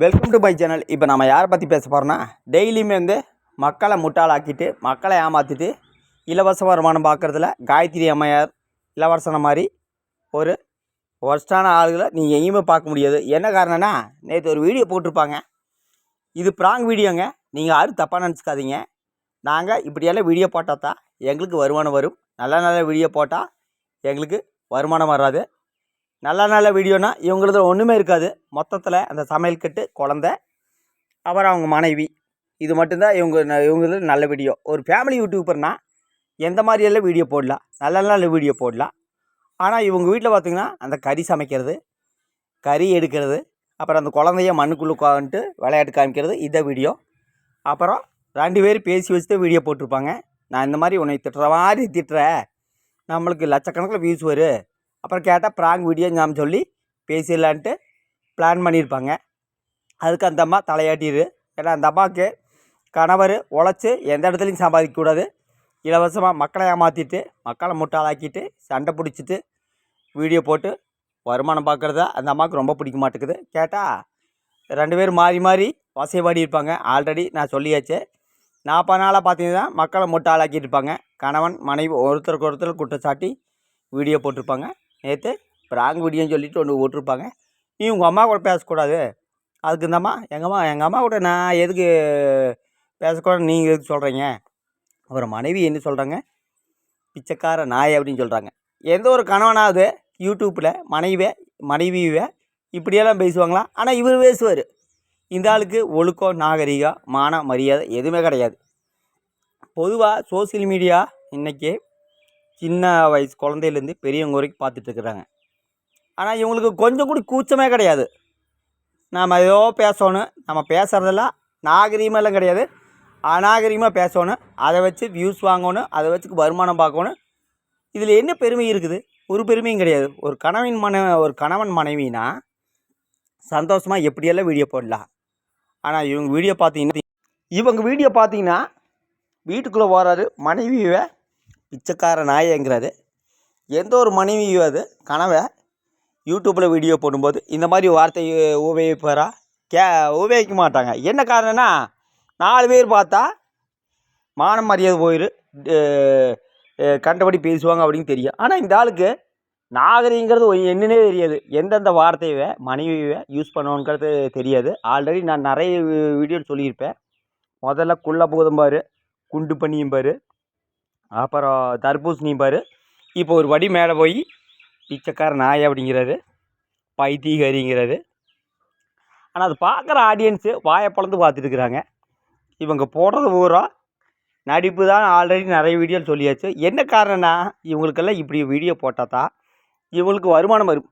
Welcome to my channel இப்போ நம்ம யாரை பற்றி பேச போகிறோன்னா டெய்லியுமே வந்து மக்களை முட்டாளாக்கிட்டு மக்களை ஏமாற்றிட்டு இலவச வருமானம் பார்க்குறதுல காயத்ரி அம்மையார் இளவரசனை மாதிரி ஒரு ஒர்ஸ்டான ஆளுகளை நீங்கள் எங்கேயுமே பார்க்க முடியாது. என்ன காரணம்னா நேற்று ஒரு வீடியோ போட்டிருப்பாங்க. இது ப்ராங் வீடியோங்க நீங்கள் யாரும் தப்பாக நினச்சிக்காதீங்க. நாங்கள் இப்படியெல்லாம் வீடியோ போட்டால் தான் எங்களுக்கு வருமானம் வரும். நல்ல நல்ல வீடியோ போட்டால் எங்களுக்கு வருமானம் வராது. நல்ல நல்ல வீடியோனா இவங்களது ஒன்றுமே இருக்காது. மொத்தத்தில் அந்த சமையல் கட்டு குழந்த அப்புறம் அவங்க மனைவி. இது மட்டும்தான் இவங்க இவங்களது நல்ல வீடியோ. ஒரு ஃபேமிலி யூடியூபர்னால் எந்த மாதிரியெல்லாம் வீடியோ போடலாம்? நல்ல நல்ல வீடியோ போடலாம். ஆனால் இவங்க வீட்டில் பார்த்திங்கன்னா அந்த கறி சமைக்கிறது கறி எடுக்கிறது அப்புறம் அந்த குழந்தைய மண்ணுக்குள்ளே உட்காந்துட்டு விளையாட்டு காமிக்கிறது இதை வீடியோ. அப்புறம் ரெண்டு பேரும் பேசி வச்சுட்டு வீடியோ போட்டிருப்பாங்க. நான் இந்த மாதிரி உன்னை திட்டுற மாதிரி திட்டுற. நம்மளுக்கு லட்சக்கணக்கில் வியூஸ் வரும் அப்புறம் கேட்டால் ப்ராங் வீடியோ நாம் சொல்லி பேசிடலான்ட்டு பிளான் பண்ணியிருப்பாங்க அதுக்கு அந்த அம்மா தலையாட்டிடு ஏன்னா அந்த அம்மாவுக்கு கணவர் உழைச்சி எந்த இடத்துலையும் சம்பாதிக்கக்கூடாது இலவசமாக மக்களை ஏமாற்றிட்டு மக்களை முட்டாளாக்கிட்டு சண்டை பிடிச்சிட்டு வீடியோ போட்டு வருமானம் பார்க்குறதா அந்த அம்மாவுக்கு ரொம்ப பிடிக்க மாட்டேங்குது. கேட்டால் ரெண்டு பேரும் மாறி மாறி வசைபாடி இருப்பாங்க. ஆல்ரெடி நான் சொல்லியாச்சு. நாற்பது நாளாக பார்த்தீங்கன்னா மக்களை முட்டாளாக்கிட்டு இருப்பாங்க. கணவன் மனைவி ஒருத்தருக்கு ஒருத்தர் குற்றச்சாட்டி வீடியோ போட்டிருப்பாங்க. நேற்று ப்ராங் வீடியோன்னு சொல்லிட்டு ஒன்று போட்டிருப்பாங்க. நீ உங்கள் அம்மா கூட பேசக்கூடாது. அதுக்கு இந்தம்மா எங்கள் அம்மா எங்கள் அம்மா கூட நான் எதுக்கு பேசக்கூடாது நீங்கள் எதுக்கு சொல்கிறீங்க அப்புறம் மனைவி என்ன சொல்கிறாங்க பிச்சைக்கார நாய் அப்படின்னு சொல்கிறாங்க எந்த ஒரு கணவனாவது யூடியூப்பில் மனைவியை மனைவியை இப்படியெல்லாம் பேசுவாங்களா? ஆனால் இவர் பேசுவார். இந்த ஆளுக்கு ஒழுக்கம் நாகரிகம் மான மரியாதை எதுவுமே கிடையாது. பொதுவாக சோசியல் மீடியா இன்றைக்கி சின்ன வயசு குழந்தையிலேருந்து பெரியவங்க வரைக்கும் பார்த்துட்ருக்குறாங்க. ஆனால் இவங்களுக்கு கொஞ்சம் கூட கூச்சமே கிடையாது. நாம் ஏதோ பேசணும். நம்ம பேசுகிறதெல்லாம் நாகரீகமெல்லாம் கிடையாது. அநாகரீகமாக பேசணும். அதை வச்சு வியூஸ் வாங்கணும். அதை வச்சு வருமானம் பார்க்கணும். இதில் என்ன பெருமை இருக்குது? ஒரு பெருமையும் கிடையாது. ஒரு கணவன் மன ஒரு கணவன் மனைவினா சந்தோஷமாக எப்படியெல்லாம் வீடியோ போடலாம்? ஆனால் இவங்க வீடியோ பார்த்தீங்கன்னா இவங்க வீடியோ பார்த்தீங்கன்னா வீட்டுக்குள்ளே போகிறாரு மனைவியை பிச்சைக்கார நாயங்கிறாரு. எந்த ஒரு மனைவியும் அது கனவை யூடியூப்பில் வீடியோ போடும்போது இந்த மாதிரி வார்த்தை உபயோகிப்பாரா? கே உபயோகிக்க மாட்டாங்க. என்ன காரணம்னா நாலு பேர் பார்த்தா மானம் மரியாதை போயிரு கண்டபடி பேசுவாங்க அப்படின்னு தெரியும். ஆனால் இந்த ஆளுக்கு நாகரிகங்கிறது என்னன்னே தெரியாது. எந்தெந்த வார்த்தையை மனைவியை யூஸ் பண்ணணுங்கிறது தெரியாது. ஆல்ரெடி நான் நிறைய வீடியோ சொல்லியிருப்பேன். முதல்ல குள்ள பூதம் பாரு குண்டு பண்ணியும் பாரு அப்புறம் தர்பூசணி பாரு இப்போ ஒரு வடி மேலே போய் பிச்சைக்கார நாய் அப்படிங்கிறாரு. பைத்தியகாரிங்கிறாரு. ஆனால் அது பார்க்குற ஆடியன்ஸு வாயை பிளந்து பார்த்துட்டு இருக்கிறாங்க. இவங்க போடுறது பூரா நடிப்பு தான். ஆல்ரெடி நிறைய வீடியோ சொல்லியாச்சு. என்ன காரணம்னா இவங்களுக்கெல்லாம் இப்படி வீடியோ போட்டால் தான் இவங்களுக்கு வருமானம் வரும்.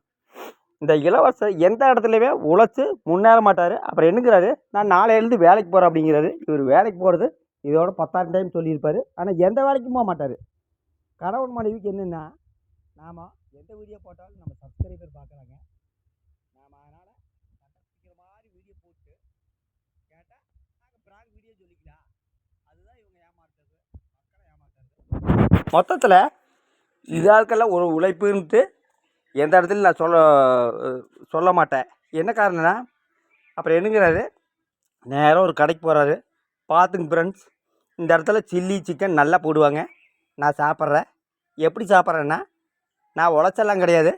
இந்த இளவரசர் எந்த இடத்துலையுமே உழைச்சி முன்னேற மாட்டார். அப்புறம் என்னங்கிறாரு? நான் நாளையிலேருந்து வேலைக்கு போகிறேன் அப்படிங்கிறாரு. இவர் வேலைக்கு போகிறது இதோட பத்தாயிரம் டைம் சொல்லியிருப்பார். ஆனால் எந்த வேலைக்கும் போக மாட்டார். கணவன் மனைவிக்கு என்னென்னா நாம் எந்த வீடியோ போட்டாலும் நம்ம சப்ஸ்கிரைபர் பார்க்குறாங்க. நாம் அதனால் சட்டப்பிடிக்கிற மாதிரி வீடியோ போட்டு கேட்டால் நாங்கள் ப்ராங்க் வீடியோ சொல்லிக்கலாம் அதுதான் இவங்க ஏமாத்துறது. மக்களை ஏமாத்துறது. மொத்தத்தில் இதாளுக்கெல்லாம் ஒரு உழைப்புன்ட்டு எந்த இடத்துலையும் நான் சொல்ல சொல்ல மாட்டேன். என்ன காரணம்னா அப்புறம் என்னங்கிறாரு? நேராக ஒரு கடைக்கு போகிறாரு பார்த்துங்க ஃப்ரெண்ட்ஸ் இந்த இடத்துல சில்லி சிக்கன் நல்லா போடுவாங்க. நான் சாப்பிட்றேன். எப்படி சாப்பிட்றேன்னா நான் உழைச்செல்லாம் கிடையாது.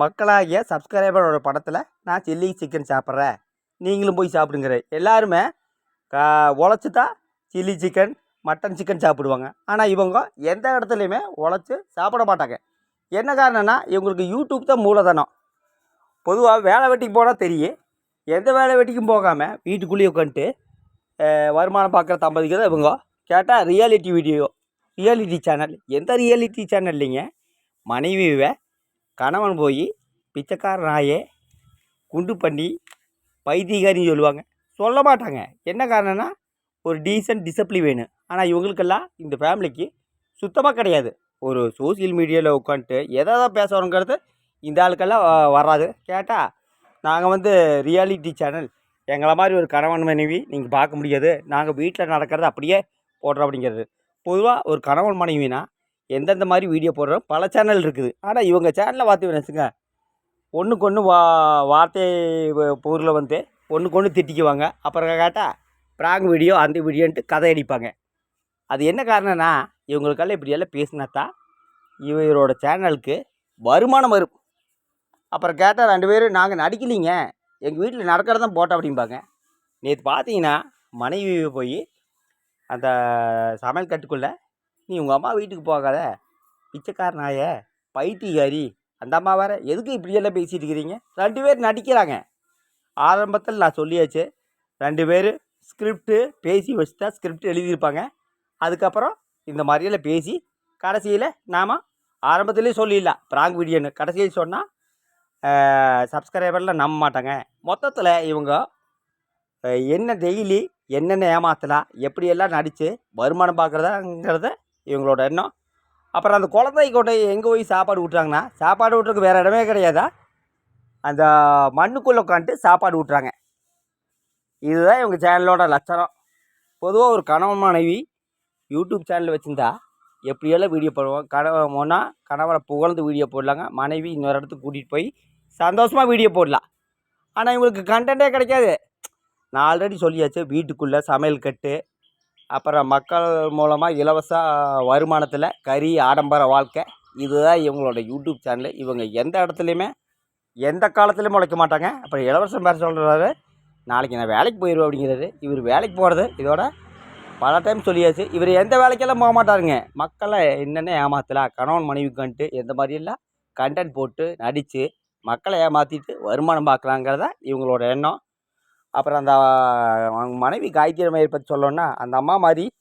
மக்களாகிய சப்ஸ்கிரைபரோட படத்தில் நான் சில்லி சிக்கன் சாப்பிட்றேன். நீங்களும் போய் சாப்பிடுங்கிற எல்லாருமே கா உழைச்சி தான் சில்லி சிக்கன் மட்டன் சிக்கன் சாப்பிடுவாங்க. ஆனால் இவங்க எந்த இடத்துலையுமே உழைச்சி சாப்பிட மாட்டாங்க. என்ன காரணம்னா இவங்களுக்கு யூடியூப் தான் மூலதனம். பொதுவாக வேலை வெட்டிக்கு போனால் தெரியும். எந்த வேலை வெட்டிக்கும் போகாமல் வீட்டுக்குள்ளேயே உட்காந்துட்டு வருமானம் பார்க்குற தம்பதிக்கு இவங்க. கேட்டால் ரியாலிட்டி வீடியோ ரியாலிட்டி சேனல் எந்த ரியாலிட்டி சேனல் இல்லைங்க மனைவிவை கணவன் போய் பிச்சைக்கார நாயே குண்டு பண்ணி பைத்தியகாரின்னு சொல்லுவாங்க. சொல்ல மாட்டாங்க. என்ன காரணம்னா ஒரு டீசன்ட் டிசிப்ளின் வேணும். ஆனால் இவங்களுக்கெல்லாம் இந்த ஃபேமிலிக்கு சுத்தமாக கிடையாது. ஒரு சோசியல் மீடியாவில் உட்காந்துட்டு எதை தான் பேசுகிறோங்கிறது இந்த ஆளுக்கெல்லாம் வராது. கேட்டால் நாங்கள் வந்து ரியாலிட்டி சேனல் எங்களை மாதிரி ஒரு கணவன் மனைவி நீங்கள் பார்க்க முடியாது. நாங்கள் வீட்டில் நடக்கிறத அப்படியே போடுறோம் அப்படிங்கிறது. பொதுவாக ஒரு கணவன் மனைவினா எந்தெந்த மாதிரி வீடியோ போடுறோம்? பல சேனல் இருக்குது. ஆனால் இவங்க சேனலில் பார்த்து வச்சுங்க ஒன்றுக்கு ஒன்று வா வார்த்தை பொருளை வந்து ஒன்றுக்கு ஒன்று திட்டிக்குவாங்க. அப்புறம் கேட்டால் ப்ராங் வீடியோ அந்த வீடியோன்ட்டு கதை அடிப்பாங்க. அது என்ன காரணம்னா இவங்களுக்கெல்லாம் இப்படியெல்லாம் பேசினா தான் இவரோட சேனலுக்கு வருமானம் வரும். அப்புறம் கேட்டால் ரெண்டு பேரும் நாங்கள் நடிக்கலைங்க. எங்கள் வீட்டில் நடக்கிறதான் போட்டோம் அப்படிம்பாங்க நேற்று பார்த்தீங்கன்னா மனைவி போய் அந்த சமையல் கட்டுக்குள்ளே நீ உங்கள் அம்மா வீட்டுக்கு போகாத. பிச்சைக்கார நாய பைத்தியகாரி. அந்த அம்மா வேறு எதுக்கு இப்படியெல்லாம் பேசிகிட்டு இருக்கிறீங்க? ரெண்டு பேர் நடிக்கிறாங்க. ஆரம்பத்தில் நான் சொல்லியாச்சு. ரெண்டு பேர் ஸ்கிரிப்டு பேசி வச்சு தான் ஸ்கிரிப்ட் எழுதியிருப்பாங்க. அதுக்கப்புறம் இந்த மாதிரியெல்லாம் பேசி கடைசியில் நாம் ஆரம்பத்துலேயே சொல்லிடலாம். ப்ராங்க் வீடியோன்னு கடைசியில் சொன்னால் சப்ஸ்கிரைபர்லாம் நம்ப மாட்டாங்க. மொத்தத்தில் இவங்க என்ன டெய்லி என்னென்ன ஏமாத்தலாம் எப்படியெல்லாம் நடித்து வருமானம் பார்க்குறதாங்கிறத இவங்களோட எண்ணம். அப்புறம் அந்த குழந்தை கொண்டை எங்கே போய் சாப்பாடு ஊட்டுறாங்கன்னா சாப்பாடு ஊட்டுறதுக்கு வேறு இடமே கிடையாதா? அந்த மண்ணுக்குள்ளே உட்காந்துட்டு சாப்பாடு ஊட்டுறாங்க. இதுதான் இவங்க சேனலோட லட்சணம். பொதுவாக ஒரு கணவன் மனைவி யூடியூப் சேனல் வச்சுருந்தா எப்படியெல்லாம் வீடியோ போடுவோம் கணவன் போனால் கணவரை புகழ்ந்து வீடியோ போடலாங்க மனைவி இன்னொரு இடத்துக்கு கூட்டிகிட்டு போய் சந்தோஷமாக வீடியோ போடலாம். ஆனால் இவங்களுக்கு கண்டென்ட்டே கிடைக்காது. நான் ஆல்ரெடி சொல்லியாச்சு வீட்டுக்குள்ளே சமையல் கட்டு அப்புறம் மக்கள் மூலமாக இலவச வருமானத்தில் கறி ஆடம்பர வாழ்க்கை இதுதான் இவங்களோட யூடியூப் சேனலு இவங்க எந்த இடத்துலையுமே எந்த காலத்துலையும் முளைக்க மாட்டாங்க. அப்புறம் இளவரசன் பேர் சொல்கிறாரு நாளைக்கு நான் வேலைக்கு போயிடுவேன் அப்படிங்கிறாரு. இவர் வேலைக்கு போகிறது இதோட பல டைம் சொல்லியாச்சு. இவர் எந்த வேலைக்கெல்லாம் போக மாட்டாருங்க. மக்களை என்னென்ன ஏமாத்தலாம் கணவன் மனைவிக்கன்ட்டு எந்த மாதிரியெல்லாம் கண்டென்ட் போட்டு நடித்து மக்களை ஏமாற்றிட்டு வருமானம் பார்க்கலாங்கிறத இவங்களோட எண்ணம். அப்புறம் அந்த அவங்க மனைவி காயத்ரி அம்மையை பற்றி சொல்லணும்னா அந்த அம்மா மாதிரி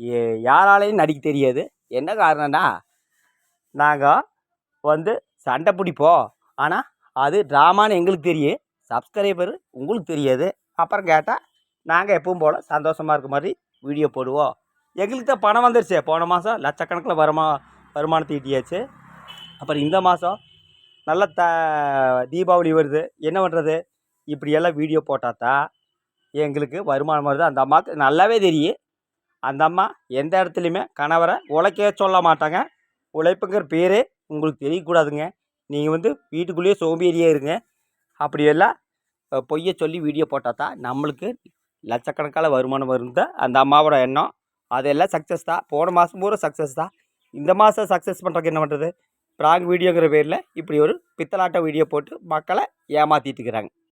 ஏ- யாராலையும் நடிக்க தெரியாது. என்ன காரணம்னா நாங்கள் வந்து சண்டை பிடிப்போம். ஆனால் அது ட்ராமான்னு எங்களுக்கு தெரியும். சப்ஸ்கிரைபர் உங்களுக்கு தெரியாது. அப்புறம் கேட்டால் நாங்கள் எப்பவும் போல் சந்தோஷமாக இருக்க மாதிரி வீடியோ போடுவோம். எங்களுக்கு தான் பணம் வந்துருச்சு. போன மாதம் லட்சக்கணக்கில் வருமா வருமானத்தை ஈட்டியாச்சு. அப்புறம் இந்த மாதம் நல்ல த தீபாவளி வருது. என்ன பண்ணுறது இப்படியெல்லாம் வீடியோ போட்டால் தான் எங்களுக்கு வருமானம் வருது. அந்த அம்மாவுக்கு நல்லாவே தெரியும். அந்த அம்மா எந்த இடத்துலையுமே கணவரை உழைக்க சொல்ல மாட்டாங்க. உழைப்புங்கிற பேரே உங்களுக்கு தெரியக்கூடாதுங்க. நீங்கள் வந்து வீட்டுக்குள்ளேயே சோம்பேறியே இருங்க. அப்படியெல்லாம் பொய்யை சொல்லி வீடியோ போட்டால் தான் நம்மளுக்கு லட்சக்கணக்கான வருமானம் வரும் தான் அந்த அம்மாவோட எண்ணம். அதெல்லாம் சக்ஸஸ் தான். போன மாதம் பூரா சக்ஸஸ் தான். இந்த மாதம் சக்ஸஸ் பண்ணுறதுக்கு என்ன பண்ணுறது ப்ராங் வீடியோங்கிற பேரில் இப்படி ஒரு பித்தலாட்ட வீடியோ போட்டு மக்களை ஏமாற்றிட்டு இருக்கிறாங்க.